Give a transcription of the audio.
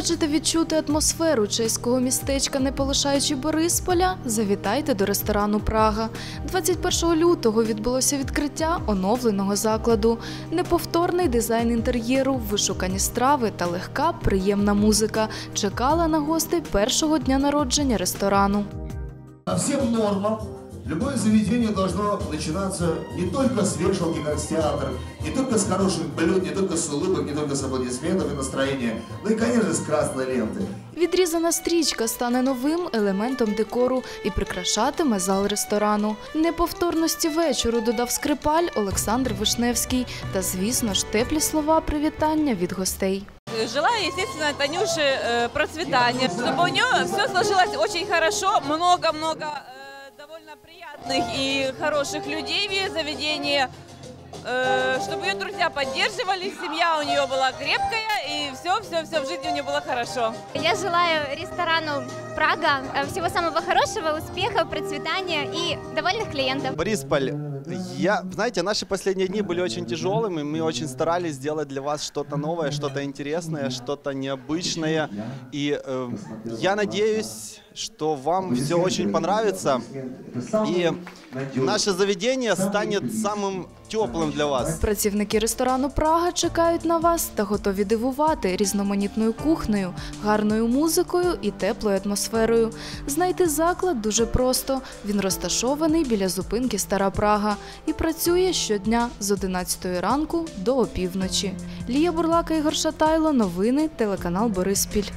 Хочете відчути атмосферу чеського містечка, не полишаючи Борисполя? Завітайте до ресторану Прага. 21 лютого відбулося відкриття оновленого закладу. Неповторний дизайн інтер'єру, вишукані страви та легка, приємна музика чекала на гостей першого дня народження ресторану. По всем нормам любое заведение должно начинаться не только с вешалки, как с театра, не только с хороших блюд, не только с улыбок, не только с аплодисментов и настроения, но и, конечно, с красной ленты. Відрізана стрічка стане новим елементом декору і прикрашатиме зал ресторану. Неповторності вечору додав скрипаль Олександр Вишневський та, звісно ж, теплі слова привітання від гостей. Желаю, естественно, Танюше э, процветания, чтобы у нее все сложилось очень хорошо, много-много э, довольно приятных и хороших людей в ее заведении, э, чтобы ее друзья поддерживали, семья у нее была крепкая и все-все-все в жизни у нее было хорошо. Я желаю ресторану Прага всего самого хорошего, успехов, процветания и довольных клиентов. Борисполь, я, знаете, наши последние дни были очень тяжелыми. Мы очень старались сделать для вас что-то новое, что-то интересное, что-то необычное. И э, я надеюсь, что вам все очень понравится. И наше заведение станет самым теплым для вас. Працівники ресторану Прага чекають на вас та готові дивувати різноманітною кухнею, гарною музикою і теплою атмосферою. Знайти заклад дуже просто. Він розташований біля зупинки Стара Прага і працює щодня з 11 ранку до опівночі. Лія Бурлака Ігор Шатайло. Новини телеканал Бориспіль.